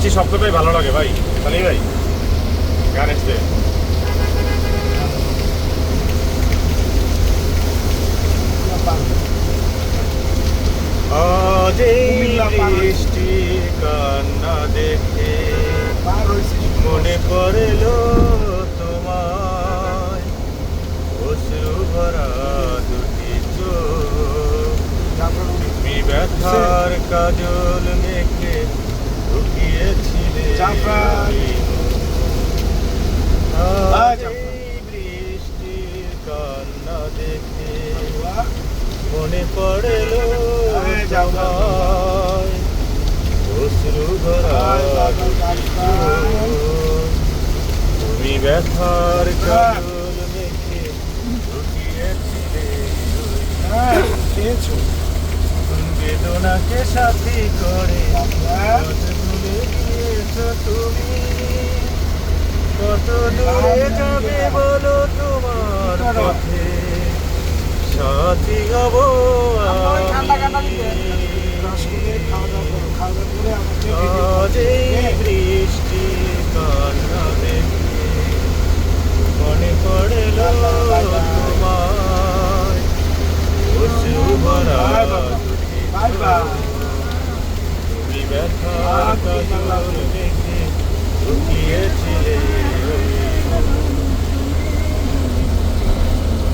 বৃষ্টি শব্দটাই ভালো লাগে ভাই। তাহলে ভাই। গান এসছে। বৃষ্টি কান্না দেখে মনে পড়ল তোমায়। অশ্রু ভরা দুটি চোখ। ব্যথার কাজল মেখে বৃষ্টির কান্না দেখে মনে পড়ল অশ্রু তুমি ব্যথার কাজল হ্যাঁ খেয়েছো। বেদনাকে সাথী করে দূরে যাবে বলো তোমার পথে সাথী হব। বৃষ্টি কান্না দেখে মনে পড়ল তোমায় অশ্রু ভরা ব্যথা দেখে লুকিয়েছিলে